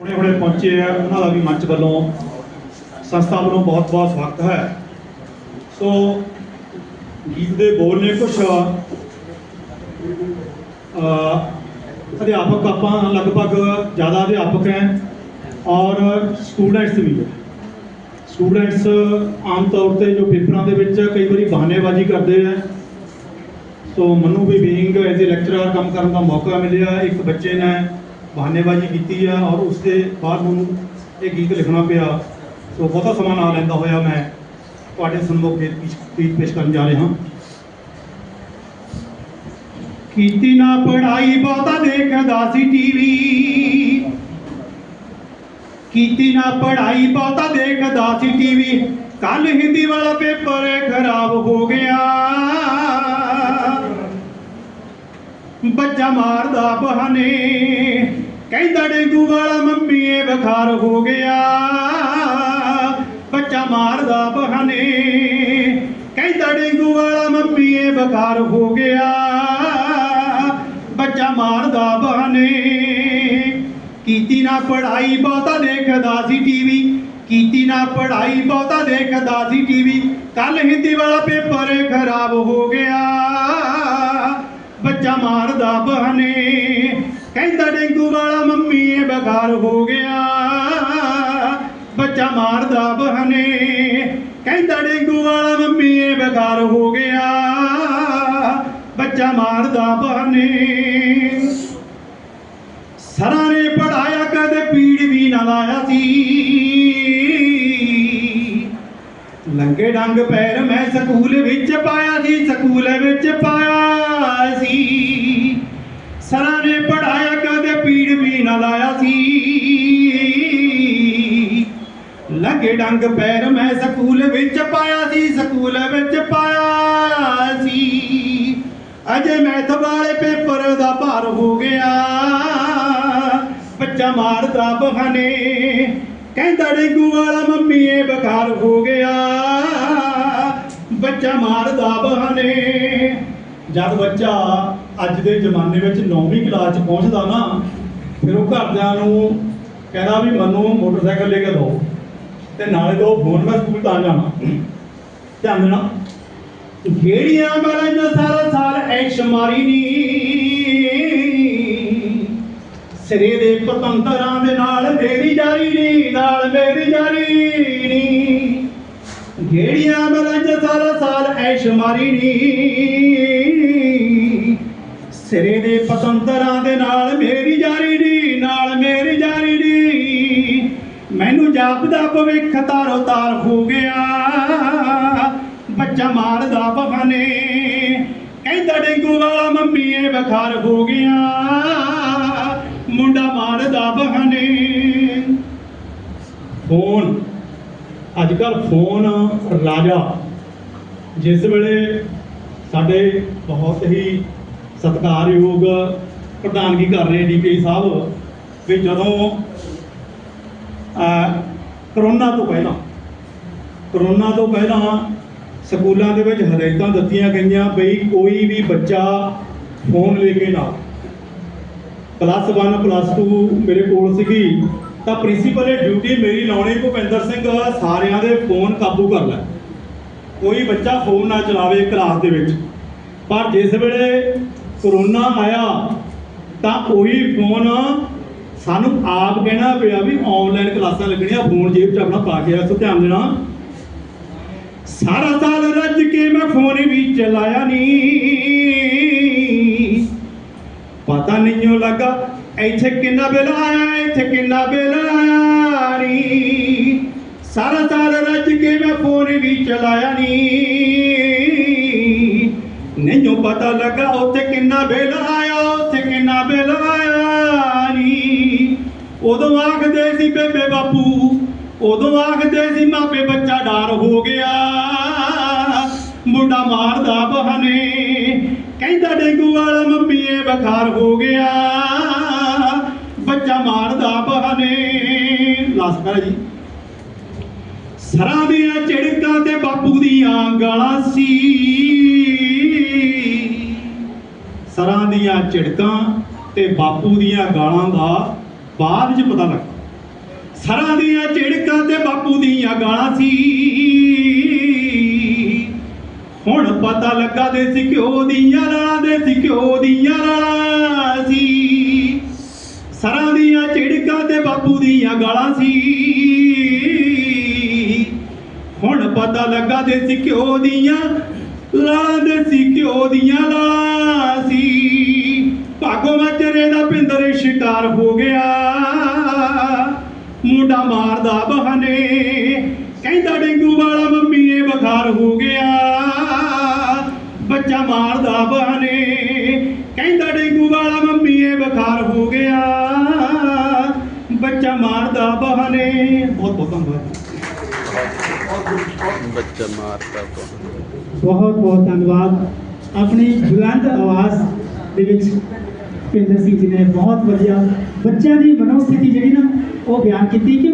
ਹੁਣੇ ਹੁਣੇ ਪਹੁੰਚੇ ਆ, ਉਹਨਾਂ ਦਾ ਵੀ ਮੰਚ ਵੱਲੋਂ ਸੰਸਥਾ ਵੱਲੋਂ ਬਹੁਤ ਬਹੁਤ ਸਵਾਗਤ ਹੈ। ਸੋ ਗੀਤ ਦੇ ਬੋਲ ਨੇ ਕੁਝ ਅਧਿਆਪਕ ਆਪਾਂ ਲਗਭਗ ਜ਼ਿਆਦਾ ਅਧਿਆਪਕ ਹੈ ਔਰ ਸਟੂਡੈਂਟਸ ਵੀ ਹੈ। ਸਟੂਡੈਂਟਸ ਆਮ ਤੌਰ ਤੇ ਜੋ ਪੇਪਰਾਂ ਦੇ ਵਿੱਚ ਕਈ ਵਾਰੀ ਬਹਾਨੇਬਾਜ਼ੀ ਕਰਦੇ ਆ। ਸੋ ਮੈਨੂੰ ਵੀ ਬੀਇੰਗ ਐਜ਼ ਅ ਲੈਕਚਰਰ ਕੰਮ ਕਰਨ ਦਾ ਮੌਕਾ ਮਿਲਿਆ, ਇੱਕ ਬੱਚੇ ਨੇ ਬਹਾਨੇਬਾਜ਼ੀ ਕੀਤੀ ਆ ਔਰ ਉਸ ਦੇ ਬਾਅਦ ਮੈਨੂੰ ਇਹ ਗੀਤ ਲਿਖਣਾ ਪਿਆ। ਸੋ ਬਹੁਤਾ ਸਮਾਂ ਨਾ ਲੈਂਦਾ ਹੋਇਆ ਮੈਂ ਤੁਹਾਡੇ ਸਨਮੁਖ ਗੀਤ ਪੇਸ਼- ਪੇਸ਼ ਕਰਨ ਜਾ ਰਿਹਾ ਹਾਂ। ਕੀਤੀ ਨਾ ਪੜਾਈ ਬਹੁਤਾ ਦੇਖਦਾ ਸੀ ਟੀਵੀ ਕੀਤੀ ਨਾ ਪੜਾਈ ਬਹੁਤਾ ਦੇਖਦਾ ਸੀ ਟੀਵੀ ਕੱਲ ਹਿੰਦੀ ਵਾਲਾ ਪੇਪਰ ਖਰਾਬ ਹੋ ਗਿਆ। ਬੱਚਾ ਮਾਰਦਾ ਬਹਾਨੇ। ਕਹਿੰਦਾ, ਡੇਂਗੂ ਵਾਲਾ ਮੰਮੀਏ ਬੁਖਾਰ ਹੋ ਗਿਆ। ਬੱਚਾ ਮਾਰਦਾ ਬਹਾਨੇ। ਕਹਿੰਦਾ, ਡੇਂਗੂ ਵਾਲਾ ਮੰਮੀਏ ਬੁਖਾਰ ਹੋ ਗਿਆ। ਬੱਚਾ ਮਾਰਦਾ ਬਹਾਨੇ। ਕੀਤੀ ਨਾ ਪੜਾਈ ਬਹੁਤਾ ਦੇਖਦਾ ਸੀ ਟੀਵੀ ਕੀਤੀ ਨਾ ਪੜਾਈ ਬਹੁਤਾ ਦੇਖਦਾ ਸੀ ਟੀਵੀ ਕੱਲ ਹਿੰਦੀ ਵਾਲਾ ਪੇਪਰ ਖਰਾਬ ਹੋ ਗਿਆ। ਬੱਚਾ ਮਾਰਦਾ ਬਹਨੇ। ਕਹਿੰਦਾ ਡੇਂਗੂ ਵਾਲਾ ਮੰਮੀਏ ਬੁਖਾਰ ਹੋ ਗਿਆ। ਬੱਚਾ ਮਾਰਦਾ ਬਹਨੇ। ਕਹਿੰਦਾ ਡੇਂਗੂ ਵਾਲਾ ਮੰਮੀਏ ਬੁਖਾਰ ਹੋ ਗਿਆ। ਬੱਚਾ ਮਾਰਦਾ ਬਹਨੇ। ਸਰਾਂ ਨੇ ਪੜਾਇਆ, ਕਦੇ ਪੀੜ ਵੀ ਨਾ ਲਾਇਆ ਸੀ। ਲੰਗੇ ਡੰਗ ਪੈਰ ਮੈਂ ਸਕੂਲ ਵਿੱਚ ਪਾਇਆ ਸੀ, ਸਕੂਲ ਵਿੱਚ ਪਾਇਆ। ਸੀ। ਸਰਾਂ ਨੇ ਪੜਾਇਆ ਕਦੇ ਪੀੜ ਵੀ ਨਾ ਲਾਇਆ ਸੀ। ਲੰਗੇ ਡੰਗ ਪੈਰ ਮੈਂ ਸਕੂਲ ਵਿੱਚ ਪਾਇਆ ਸੀ, ਸਕੂਲ ਵਿੱਚ ਪਾਇਆ ਸੀ। ਅਜੇ ਮੈਥ ਵਾਲੇ ਪੇਪਰ ਦਾ ਭਾਰ ਹੋ ਗਿਆ। ਬੱਚਾ ਮਾਰਦਾ ਬਹਾਨੇ, ਕਹਿੰਦਾ, ਡੇਂਗੂ ਵਾਲਾ ਮੰਮੀਏ ਬੁਖਾਰ ਹੋ ਗਿਆ। ਬੱਚਾ ਮਾਰਦਾ ਬਹਾਨੇ ਜਦ ਬੱਚਾ ਅੱਜ ਦੇ ਜ਼ਮਾਨੇ ਵਿੱਚ 9ਵੀਂ ਕਲਾਸ ਚ ਪਹੁੰਚਦਾ ਨਾ, ਫਿਰ ਉਹ ਘਰਦਿਆਂ ਨੂੰ ਕਹਿੰਦਾ ਵੀ ਮੈਨੂੰ ਮੋਟਰਸਾਈਕਲ ਲੈ ਕੇ ਦਿਓ ਤੇ ਨਾਲੇ ਦੋ ਫੋਨ ਮੈਂ ਸਕੂਲ ਤਾਂ ਜਾਣਾ। ਧਿਆਨ ਦੇਣਾ। ਜਿਹੜੀਆਂ ਮਰਾਂ ਸਾਰਾ ਸਾਲ ਐਸ਼ ਮਾਰੀ ਨੀ, ਸਿਰੇ ਦੇ ਪਤੰਤਰਾਂ ਦੇ ਨਾਲ ਮੇਰੀ ਜਾਰੀ ਨੀ, ਨਾਲ ਮੇਰੀ ਜਾਰੀ ਨੀ। ਜਿਹੜੀਆਂ ਮਰਾਂ ਸਾਰਾ ਸਾਲ ਐਸ਼ ਮਾਰੀ ਨੀ। ਸਿਰੇ ਦੇ ਪਤੰਤਰਾਂ ਦੇ ਨਾਲ ਮੇਰੀ ਜਾਰੀ ਨੀ, ਨਾਲ ਮੇਰੀ ਜਾਰੀ ਨੀ। ਮੈਨੂੰ ਜਾਪਦਾ ਭਵਿੱਖ ਤਾਰੋ ਤਾਰ ਹੋ ਗਿਆ। ਬੱਚਾ ਮਾਰਦਾ ਬਹਾਨੇ ਕਹਿੰਦਾ ਡੇਂਗੂ ਵਾਲਾ ਮੰਮੀ ਇਹ ਬਖਾਰ ਹੋ ਗਿਆ। ਅੱਜ ਕੱਲ ਫੋਨ ਰਾਜਾ, ਜਿਸ ਵੇਲੇ ਸਾਡੇ ਬਹੁਤ ਹੀ ਸਤਿਕਾਰਯੋਗ ਪ੍ਰਧਾਨਗੀ ਕਰ ਰਹੇ ਡੀਪੀ ਸਾਹਿਬ, ਵੀ ਜਦੋਂ ਕਰੋਨਾ ਤੋਂ ਪਹਿਲਾਂ, ਕਰੋਨਾ ਤੋਂ ਪਹਿਲਾਂ ਸਕੂਲਾਂ ਦੇ ਵਿੱਚ ਹਦਾਇਤਾਂ ਦਿੱਤੀਆਂ ਗਈਆਂ ਬਈ ਕੋਈ ਵੀ ਬੱਚਾ ਫੋਨ ਲੈ ਕੇ ਨਾ ਪਲੱਸ 1 ਪਲੱਸ 2 ਮੇਰੇ ਕੋਲ ਸੀਗੀ। ਤਾਂ ਪ੍ਰਿੰਸੀਪਲ ਇਹ ਡਿਊਟੀ ਮੇਰੀ ਲਾਉਣੀ, ਭੁਪਿੰਦਰ ਸਿੰਘ ਸਾਰਿਆਂ ਦੇ ਫੋਨ ਕਾਬੂ ਕਰ ਲੈ। ਕੋਈ ਬੱਚਾ ਫੋਨ ਨਾ ਚਲਾਵੇ ਕਲਾਸ ਦੇ ਵਿੱਚ। ਪਰ ਜਿਸ ਵੇਲੇ ਕਰੋਨਾ ਆਇਆ, ਤਾਂ ਉਹੀ ਫੋਨ ਸਾਨੂੰ ਆਪ ਕਹਿਣਾ ਪਿਆ ਵੀ ਆਨਲਾਈਨ ਕਲਾਸਾਂ ਲੱਗਣੀਆਂ ਫੋਨ ਜੇਬ 'ਚ ਆਪਣਾ ਪਾ ਕੇ ਰੱਖੋ, ਧਿਆਨ ਦੇਣਾ। ਸਾਰਾ ਸਾਲ ਰੱਜ ਕੇ ਮੈਂ ਫੋਨ ਵੀ ਚਲਾਇਆ ਨਹੀਂ ਪਤਾ ਨਹੀਂ ਲੱਗਾ ਇੱਥੇ ਕਿੰਨਾ ਬਿੱਲ ਆਇਆ, ਇੱਥੇ ਕਿੰਨਾ ਬਿੱਲ ਆਇਆ ਨਹੀਂ ਸਾਰਾ ਸਾਲ ਰੱਜ ਕੇ ਮੈਂ ਫੋਨ ਵੀ ਚਲਾਇਆ ਨੀ। ਨਹੀਂ ਪਤਾ ਲੱਗਾ ਉੱਥੇ ਕਿੰਨਾ ਬਿੱਲ ਆਇਆ, ਉੱਥੇ ਕਿੰਨਾ ਬਿਲ ਆਇਆ ਨੀ। ਉਦੋਂ ਆਖਦੇ ਸੀ ਬੇਬੇ ਬਾਪੂ, ਉਦੋਂ ਆਖਦੇ ਸੀ ਮਾਪੇ ਬੱਚਾ ਡਰ ਹੋ ਗਿਆ। ਮੁੰਡਾ ਮਾਰਦਾ ਬਹਾਨੇ, ਕਹਿੰਦਾ ਡੇਂਗੂ ਵਾਲਾ ਮੰਮੀਏ ਬਖਾਰ ਹੋ ਗਿਆ। ਲਾਸ ਕਰ ਜੀ। ਸਰਾਂ ਦੀਆਂ ਝਿੜਕਾਂ ਤੇ ਬਾਪੂ ਦੀਆਂ ਗਾਲਾਂ ਸੀ। ਸਰਾਂ ਦੀਆਂ ਝਿੜਕਾਂ ਤੇ ਬਾਪੂ ਦੀਆਂ ਗਾਲਾਂ ਦਾ ਬਾਅਦ ਵਿੱਚ ਪਤਾ ਲੱਗਾ। ਸਰਾਂ ਦੀਆਂ ਝਿੜਕਾਂ ਤੇ ਬਾਪੂ ਦੀਆਂ ਗਾਲਾਂ ਸੀ। ਹੁਣ ਪਤਾ ਲੱਗਾ ਦੇਸੀ ਘਿਓ ਦੀਆਂ ਰਾਲਾਂ, ਦੇਸੀ ਘਿਓ ਦੀਆਂ ਰਾਲਾਂ ਸੀ। ਸਰਾਂ ਦੀਆਂ ਬਾਪੂ ਦੀਆਂ ਗਾਲਾਂ ਸੀ। ਹੁਣ ਪਤਾ ਲੱਗਾ ਦੇਸੀ ਘਿਓ ਦੀਆਂ, ਲਾਲਾਂ ਦੇਸੀ ਘਿਓ ਦੀਆਂ ਲਾਲਾਂ ਸੀ। ਭਾਗੋ ਮਚਰੇ ਦਾ ਪਿੰਦਰ ਸ਼ਿਕਾਰ ਹੋ ਗਿਆ। ਮੁੰਡਾ ਮਾਰਦਾ ਬਹਾਨੇ, ਕਹਿੰਦਾ ਡੇਂਗੂ ਵਾਲਾ ਮੰਮੀ ਮੰਮੀਏ ਬੁਖਾਰ ਹੋ ਗਿਆ। ਬੱਚਾ ਮਾਰਦਾ ਬਹਾਨੇ, ਕਹਿੰਦਾ ਡੇਂਗੂ ਵਾਲਾ ਮੰਮੀ ਇਹ ਬੁਖਾਰ ਹੋ ਗਿਆ। ਬੱਚਾ ਮਾਰਦਾ ਬਹਾਨੇ ਬਹੁਤ ਬਹੁਤ ਧੰਨਵਾਦ ਬੱਚਾ ਮਾਰਦਾ ਕੌਣ ਬਹੁਤ ਬਹੁਤ ਧੰਨਵਾਦ ਆਪਣੀ ਬੁਲੰਦ ਆਵਾਜ਼ ਦੇ ਵਿੱਚ ਭਿੰਦਰ ਸਿੰਘ ਜੀ ਨੇ ਬਹੁਤ ਵਧੀਆ ਬੱਚਿਆਂ ਦੀ ਮਨੋਸਥਿਤੀ ਜਿਹੜੀ ਨਾ ਉਹ ਬਿਆਨ ਕੀਤੀ ਕਿ